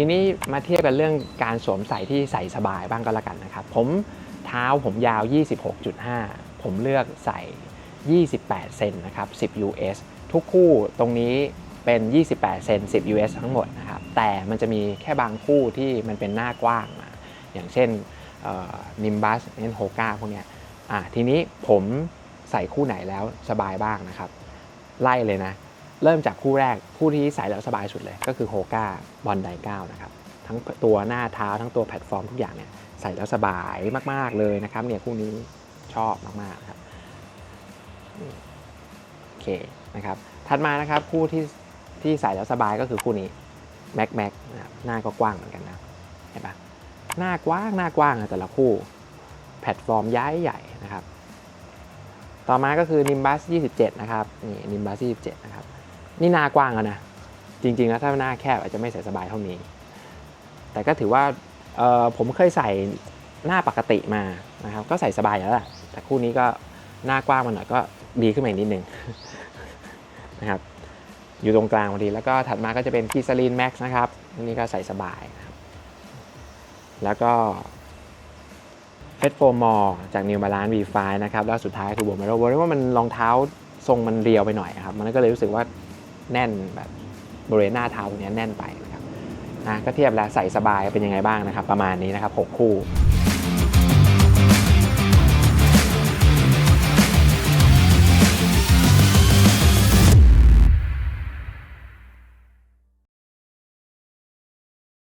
ทีนี้มาเทียบกันเรื่องการสวมใส่ที่ใส่สบายบ้างก็แล้วกันนะครับ ผมเท้าผมยาว 26.5 ผมเลือกใส่ 28 เซนนะครับ 10 US ทุกคู่ตรงนี้เป็น 28 เซน 10 US ทั้งหมดนะครับ แต่มันจะมีแค่บางคู่ที่มันเป็นหน้ากว้าง อย่างเช่นนิมบัสเนนโฮกาพวกเนี้ยอะทีนี้ผมใส่คู่ไหนแล้วสบายบ้างนะครับ ไล่เลยนะ เริ่มจากคู่แรกคู่ที่ใส่แล้วสบายสุดเลย ก็คือโฮกาบอลไดเก้านะครับทั้งตัวหน้าเท้าทั้งตัวแพลตฟอร์มทุกอย่างเนี่ยใส่แล้วสบายมาก ๆ เลยนะครับเนี่ยคู่นี้ชอบมากๆครับโอเคนะครับถัดมานะครับคู่ที่ที่ใส่แล้วสบายก็คือคู่นี้แม็กแม็กนะครับหน้าก็กว้างเหมือนกันนะเห็นปะหน้ากว้างหน้ากว้างอะแต่ละคู่แพลตฟอร์มย้ายใหญ่นะครับ ต่อมาก็คือ Nimbus 27 นะครับ นี่ Nimbus 27 นะครับ นี่หน้ากว้างแล้วนะ จริงๆแล้วถ้าหน้าแคบอาจจะไม่ใส่สบายเท่านี้ แต่ก็ถือว่าผมเคยใส่หน้าปกติมานะครับ ก็ใส่สบายแล้วแหละแต่คู่นี้ก็หน้ากว้างมาหน่อยก็ดีขึ้นมาอีกนิดนึงนะครับ อยู่ตรงกลางพอดี แล้วก็ถัดมาก็จะเป็นกีซาลีนแม็กซ์นะครับอันนี้ก็ใส่สบายนะครับ แล้วก็เฟสโฟมอร์จาก New Balance V5 นะครับ แล้วสุดท้ายคือโบม e โรบอกว่ามันรองเท้าทรงมันเรียวไปหน่อยครับ มันก็เลยรู้สึกว่า แน่นแบบบริเวณหน้าเท้าตรงเนี้ยแน่นไปนะครับนะก็เทียบแล้วใส่สบายเป็นยังไงบ้างนะครับ ประมาณนี้นะครับ 6 คู่